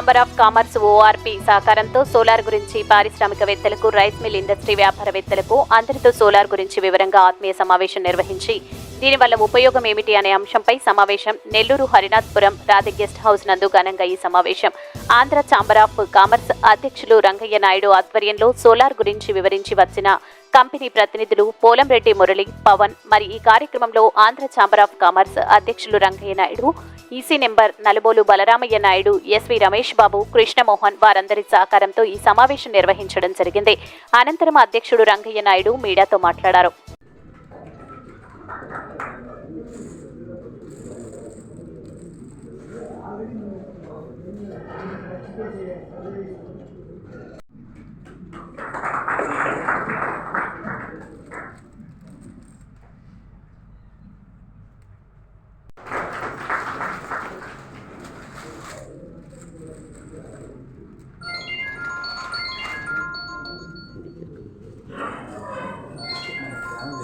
Chamber of commerce ORP సహకారంతో solar గురించి పారిశ్రామికవేత్తలకు రైస్ మిల్ ఇండస్ట్రీ వ్యాపారవేత్తలకు అందరితో సోలార్ గురించి వివరంగా ఆత్మీయ సమావేశం నిర్వహించి దీనివల్ల ఉపయోగం ఏమిటి అనే అంశంపై సమావేశం నెల్లూరు హరినాథ్పురం రాధ గెస్ట్ హౌస్ నందు ఘనంగా ఈ సమావేశం. ఆంధ్ర ఛాంబర్ ఆఫ్ కామర్స్ అధ్యక్షులు రంగయ్య నాయుడు ఆధ్వర్యంలో సోలార్ గురించి వివరించి వచ్చిన కంపెనీ ప్రతినిధులు పోలంరెడ్డి మురళి పవన్ మరి ఈ కార్యక్రమంలో ఆంధ్ర ఛాంబర్ ఆఫ్ కామర్స్ అధ్యక్షులు Rangaiah Naidu EC number Nalubolu Balaramaiah Naidu SV Ramesh Babu Krishnamohan వారందరి సహకారంతో ఈ సమావేశం నిర్వహించడం జరిగింది. అనంతరం అధ్యక్షుడు రంగయ్య నాయుడు మీడియాతో మాట్లాడారు.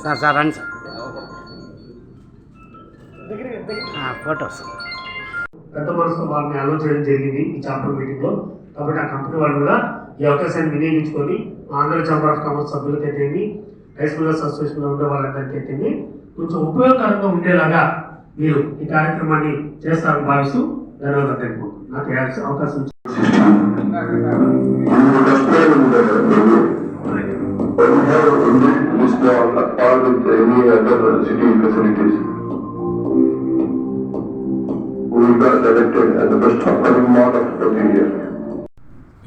సార్ సార్ రండి సార్. ఫోటోస్. పెద్ద మనసులో వాళ్ళని అలౌ చేయడం జరిగింది ఈ చాంబర్ మీటింగ్లో కాబట్టి ఆ కంపెనీ వాళ్ళు కూడా ఈ అవకాశాన్ని వినియోగించుకొని ఆంధ్ర చాంబర్ ఆఫ్ కామర్స్ సభ్యులకి అయితేమి రైస్ మిల్లర్స్ అసోసియేషన్లో ఉండే వాళ్ళందరికీ అయితేమి కొంచెం ఉపయోగకరంగా ఉండేలాగా మీరు ఈ కార్యక్రమాన్ని చేస్తారని భావిస్తూ ధన్యవాదాలు తెలుపు నాకు అవకాశం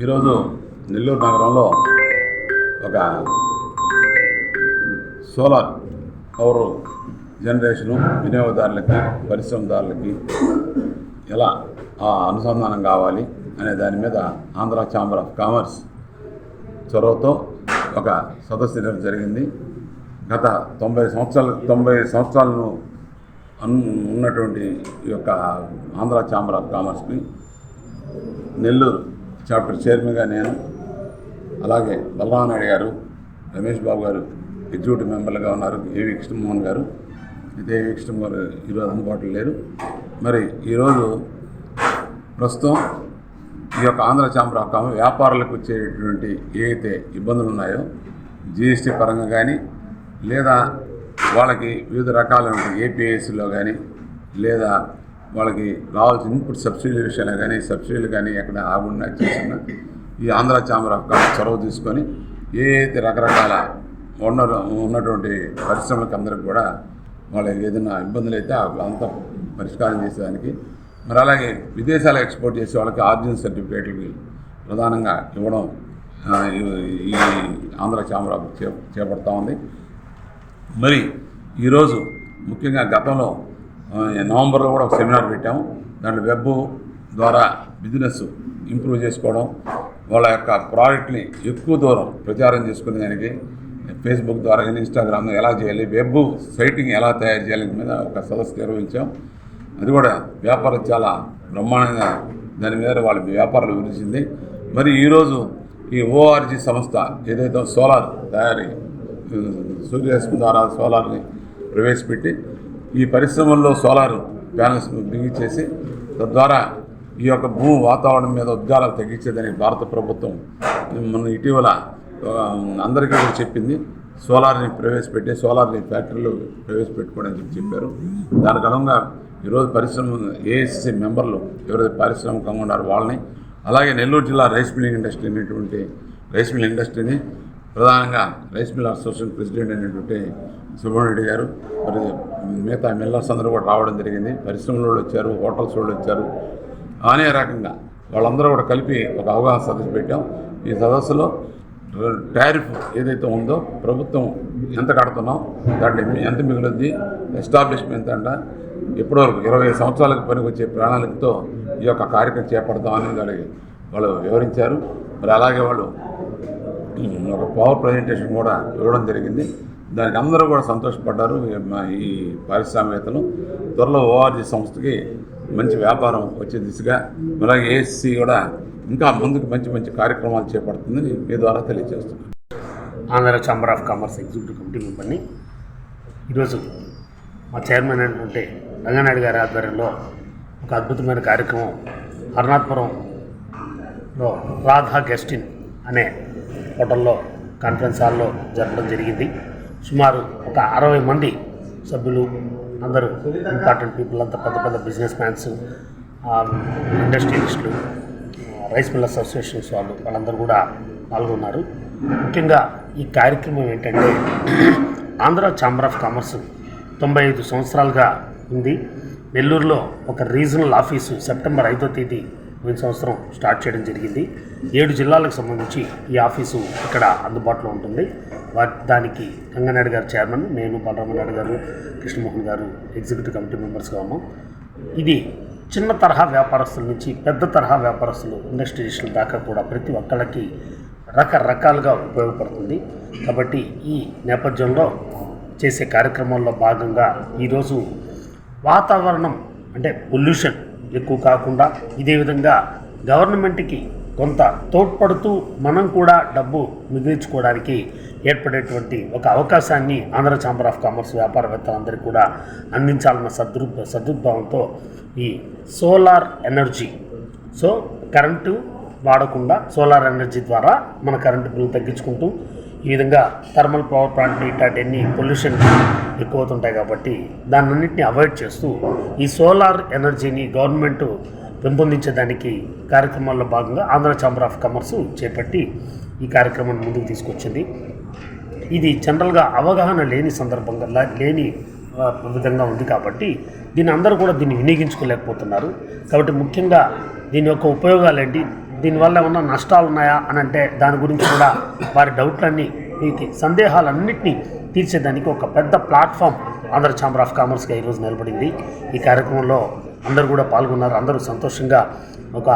ఈరోజు నెల్లూరు నగరంలో ఒక సోలార్ పవర్ జనరేషను వినియోగదారులకి పరిశ్రమదారులకి ఎలా ఆ అనుసంధానం కావాలి అనే దాని మీద ఆంధ్ర చాంబర్ ఆఫ్ కామర్స్ చొరవతో ఒక సదస్సు నిర్వహించడం జరిగింది. గత తొంభై సంవత్సరాలు తొంభై సంవత్సరాలను ఉన్నటువంటి ఈ యొక్క ఆంధ్ర ఛాంబర్ ఆఫ్ కామర్స్కి నెల్లూరు చాప్టర్ చైర్మన్గా నేను అలాగే బలరామనాయుడు గారు రమేష్ బాబు గారు ఎగ్జిక్యూటివ్ మెంబర్లుగా ఉన్నారు. ఏవి కృష్ణమోహన్ గారు అయితే ఏవి కృష్ణ గారు ఈరోజు అందుబాటులో లేరు. మరి ఈరోజు ప్రస్తుతం ఈ యొక్క ఆంధ్ర చాంబర్ ఆఫ్ కామర్స్ వ్యాపారులకు వచ్చేటటువంటి ఏవైతే ఇబ్బందులు ఉన్నాయో జిఎస్టీ పరంగా కానీ లేదా వాళ్ళకి వివిధ రకాలైనటువంటి ఏపీఎస్లో కానీ లేదా వాళ్ళకి రావాల్సిన ఇన్పుట్ సబ్సిడీ విషయాలు కానీ సబ్సిడీలు కానీ ఎక్కడ ఆగున్నా చేసినా ఈ ఆంధ్ర చాంబర్ ఆఫ్ కామర్స్ చొరవ తీసుకొని ఏ అయితే రకరకాల ఉన్న ఉన్నటువంటి పరిశ్రమలకు అందరికి కూడా వాళ్ళకి ఏదైనా ఇబ్బందులు అయితే అంతా పరిష్కారం చేసేదానికి మరి అలాగే విదేశాలకు ఎక్స్పోర్ట్ చేసే వాళ్ళకి ఆర్జిన్ సర్టిఫికేట్లు ప్రధానంగా ఇవ్వడం ఈ- ఆంధ్ర ఛాంబర్ చేపడతా ఉంది. మరి ఈరోజు ముఖ్యంగా గతంలో నవంబర్లో కూడా ఒక సెమినార్ పెట్టాము. దాంట్లో వెబ్ ద్వారా బిజినెస్ ఇంప్రూవ్ చేసుకోవడం వాళ్ళ యొక్క ప్రోడక్ట్ని ఎక్కువ దూరం ప్రచారం చేసుకునే దానికి ఫేస్బుక్ ద్వారా కానీ ఇన్స్టాగ్రామ్ ఎలా చేయాలి వెబ్ సైటింగ్ ఎలా తయారు చేయాలి మీద ఒక సదస్సు నిర్వహించాం. అది కూడా వ్యాపారం చాలా బ్రహ్మాండంగా దాని మీద వాళ్ళ వ్యాపారాలు వివరించింది మరి ఈరోజు ఈ ఓఆర్జీ సంస్థ ఏదైతే సోలార్ తయారీ సూర్యరశ్మి ద్వారా సోలార్ని ప్రవేశపెట్టి ఈ పరిశ్రమల్లో సోలార్ ప్యానల్స్ బిగించేసి తద్వారా ఈ యొక్క భూ వాతావరణం మీద ఉద్గారాలు తగ్గించేదని భారత ప్రభుత్వం మన ఇటీవల అందరికీ కూడా చెప్పింది. సోలార్ని ప్రవేశపెట్టి సోలార్ని ఫ్యాక్టరీలో ప్రవేశపెట్టుకోవడం చెప్పి చెప్పారు. దానికి అనుగుణంగా ఈరోజు పరిశ్రమ ఏఎస్సీ మెంబర్లు ఎవరైతే పారిశ్రామికంగా ఉన్నారో వాళ్ళని అలాగే నెల్లూరు జిల్లా రైస్ మిల్లింగ్ ఇండస్ట్రీ అనేటువంటి రైస్ మిల్ ఇండస్ట్రీని ప్రధానంగా రైస్ మిల్ అసోసియేషన్ ప్రెసిడెంట్ అయినటువంటి సుబ్రహ్మణ్యుడు గారు మరి మిగతా మిల్లర్స్ అందరూ కూడా రావడం జరిగింది. పరిశ్రమల వాళ్ళు వచ్చారు హోటల్స్ వాళ్ళు వచ్చారు. అనే రకంగా వాళ్ళందరూ కూడా కలిపి ఒక అవగాహన సదస్సు పెట్టాం. ఈ సదస్సులో టారిఫ్ ఏదైతే ఉందో ప్రభుత్వం ఎంత కడుతున్నాం దాంట్లో ఎంత మిగులుద్ది ఎస్టాబ్లిష్మెంట్ అంట ఇప్పటివరకు ఇరవై సంవత్సరాలకు పనికొచ్చే ప్రణాళికతో ఈ యొక్క కార్యక్రమం చేపడతామని వాళ్ళకి వాళ్ళు వివరించారు. మరి అలాగే వాళ్ళు ఒక పవర్ ప్రజెంటేషన్ కూడా ఇవ్వడం జరిగింది. దానికి అందరూ కూడా సంతోషపడ్డారు. ఈ- మా ఈ పారిశ్రామికవేత్తలు. త్వరలో ఓఆర్జీ సంస్థకి మంచి వ్యాపారం వచ్చే దిశగా అలాగే ఏఎస్సి కూడా ఇంకా ముందుకు మంచి మంచి కార్యక్రమాలు చేపడుతుందని మీ ద్వారా తెలియజేస్తున్నాను. Andhra chamber of commerce executive committee మెంబర్ని ఈరోజు మా చైర్మన్ అయినటువంటి రంగనాయుడు గారి ఆధ్వర్యంలో ఒక అద్భుతమైన కార్యక్రమం అరుణాపురంలో రాధా గెస్టిన్ అనే హోటల్లో కాన్ఫరెన్స్ హాల్లో జరపడం జరిగింది. సుమారు ఒక అరవై మంది సభ్యులు అందరూ ఇంపార్టెంట్ పీపుల్ అంతా పెద్ద పెద్ద బిజినెస్ మ్యాన్స్ ఇండస్ట్రియలిస్టులు రైస్ మిల్ అసోసియేషన్స్ వాళ్ళు వాళ్ళందరూ కూడా పాల్గొన్నారు. ముఖ్యంగా ఈ కార్యక్రమం ఏంటంటే ఆంధ్ర ఛాంబర్ ఆఫ్ కామర్స్ తొంభై ఐదు సంవత్సరాలుగా ఉంది. నెల్లూరులో ఒక రీజనల్ ఆఫీసు సెప్టెంబర్ ఐదో తేదీ పోయిన సంవత్సరం స్టార్ట్ చేయడం జరిగింది. ఏడు జిల్లాలకు సంబంధించి ఈ ఆఫీసు ఇక్కడ అందుబాటులో ఉంటుంది. వా- దానికి గంగనాయుడు గారు చైర్మన్ నేను బలరామనాయుడు గారు కృష్ణమోహన్ గారు ఎగ్జిక్యూటివ్ కమిటీ మెంబర్స్గా ఉన్నాం. ఇది చిన్న తరహా వ్యాపారస్తుల నుంచి పెద్ద తరహా వ్యాపారస్తులు ఇండస్ట్రియలిస్టుల దాకా కూడా ప్రతి ఒక్కళ్ళకి రకరకాలుగా ఉపయోగపడుతుంది. కాబట్టి ఈ నేపథ్యంలో చేసే కార్యక్రమంలో భాగంగా ఈరోజు వాతావరణం అంటే పొల్యూషన్ ఎక్కువ కాకుండా ఇదే విధంగా గవర్నమెంట్కి కొంత తోడ్పడుతూ మనం కూడా డబ్బు మిగిల్చుకోవడానికి ఏర్పడేటువంటి ఒక అవకాశాన్ని ఆంధ్ర ఛాంబర్ ఆఫ్ కామర్స్ వ్యాపారవేత్తలందరికీ కూడా అందించాలన్న సదృ సదుద్భావంతో ఈ సోలార్ ఎనర్జీ సో కరెంటు వాడకుండా సోలార్ ఎనర్జీ ద్వారా మన కరెంటు బిల్లు తగ్గించుకుంటూ ఈ విధంగా థర్మల్ పవర్ ప్లాంట్ ఇట్లాంటివన్నీ పొల్యూషన్ ఎక్కువ అవుతుంటాయి కాబట్టి దాన్నన్నింటినీ అవాయిడ్ చేస్తూ ఈ సోలార్ ఎనర్జీని గవర్నమెంట్ పెంపొందించేదానికి కార్యక్రమాల్లో భాగంగా ఆంధ్ర ఛాంబర్ ఆఫ్ కామర్స్ చేపట్టి ఈ కార్యక్రమాన్ని ముందుకు తీసుకొచ్చింది. ఇది జనరల్గా అవగాహన లేని సందర్భంగా లేని విధంగా ఉంది కాబట్టి దీని అందరూ కూడా దీన్ని వినియోగించుకోలేకపోతున్నారు. కాబట్టి ముఖ్యంగా దీని యొక్క ఉపయోగాలు ఏంటి దీనివల్ల ఏమన్నా నష్టాలు ఉన్నాయా అని అంటే దాని గురించి కూడా వారి డౌట్లన్నీ మీకు సందేహాలన్నింటినీ తీర్చేదానికి ఒక పెద్ద ప్లాట్ఫామ్ ఆంధ్ర ఛాంబర్ ఆఫ్ కామర్స్గా ఈరోజు నిలబడింది. ఈ కార్యక్రమంలో అందరూ కూడా పాల్గొన్నారు. అందరూ సంతోషంగా ఒక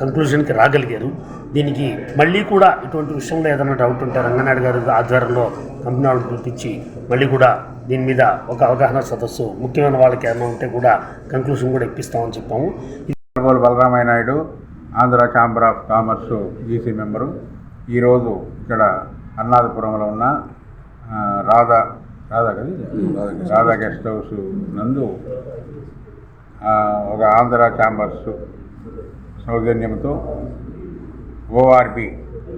కంక్లూజన్కి రాగలిగారు. దీనికి మళ్ళీ కూడా ఇటువంటి విషయంలో ఏదైనా డౌట్ ఉంటే రంగనాయుడు గారి ఆధ్వర్యంలో కంపెనీ వాళ్ళని పిలిపించి మళ్ళీ కూడా దీని మీద ఒక అవగాహన సదస్సు ముఖ్యమైన వాళ్ళకి ఏమైనా ఉంటే కూడా కంక్లూజన్ కూడా ఇప్పిస్తామని చెప్పాము. కొనుగోలు Balaramaiah Naidu Andhra chamber of commerce GC member ఈరోజు ఇక్కడ అన్నాదపురంలో ఉన్న రాధా రాధా కదా? రాధా గెస్ట్ హౌస్ నందు ఒక ఆంధ్ర ఛాంబర్స్ సౌజన్యంతో ఓఆర్బి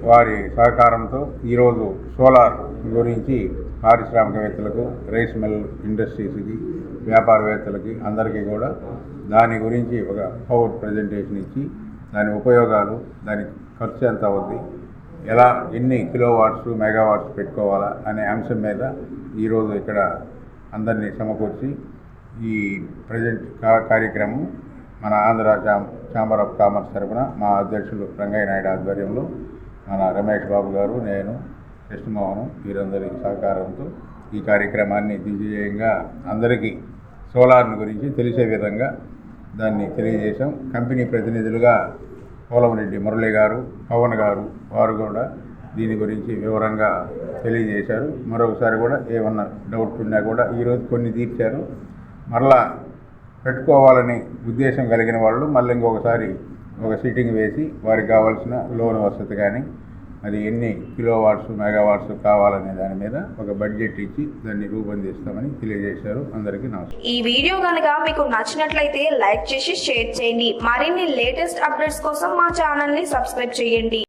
వారి సహకారంతో ఈరోజు సోలార్ గురించి పారిశ్రామికవేత్తలకు రైస్ మిల్ ఇండస్ట్రీస్కి వ్యాపారవేత్తలకి అందరికీ కూడా దాని గురించి ఒక పవర్ ప్రజెంటేషన్ ఇచ్చి దాని ఉపయోగాలు దాని ఖర్చు ఎంత అవుద్ది ఎలా ఎన్ని కిలో వాట్స్ మెగావాట్స్ పెట్టుకోవాలా అనే అంశం మీద ఈరోజు ఇక్కడ అందరినీ సమకూర్చి ఈ ప్రజెంట్ కా- కార్యక్రమం మన ఆంధ్ర చాం ఛాంబర్ ఆఫ్ కామర్స్ తరఫున మా అధ్యక్షులు రంగయ్య నాయుడు ఆధ్వర్యంలో మన రమేష్ బాబు గారు నేను కృష్ణమోహన్ వీరందరి సహకారంతో ఈ కార్యక్రమాన్ని దిగ్విజయంగా అందరికీ సోలార్ని గురించి తెలిసే విధంగా దాన్ని తెలియజేశాం. కంపెనీ ప్రతినిధులుగా పోలంరెడ్డి మురళి గారు పవన్ గారు వారు కూడా దీని గురించి వివరంగా తెలియజేశారు. మరొకసారి కూడా ఏమన్నా డౌట్ ఉన్నా కూడా ఈరోజు కొన్ని తీర్చారు. మరలా పెట్టుకోవాలని ఉద్దేశం కలిగిన వాళ్ళు మళ్ళీ ఇంకొకసారి ఒక సిట్టింగ్ వేసి వారికి కావాల్సిన లోన్ వసతి కానీ అది ఎన్ని కిలో వాట్స్ మెగావాట్స్ కావాలనే దాని మీద ఒక బడ్జెట్ ఇచ్చి దాన్ని రూపొందిస్తామని తెలియజేశారు. అందరికీ నమస్కారం. ఈ వీడియో కనుక మీకు నచ్చినట్లయితే లైక్ చేసి షేర్ చేయండి. మరిన్ని లేటెస్ట్ అప్డేట్స్ కోసం మా ఛానల్ని సబ్స్క్రైబ్ చేయండి.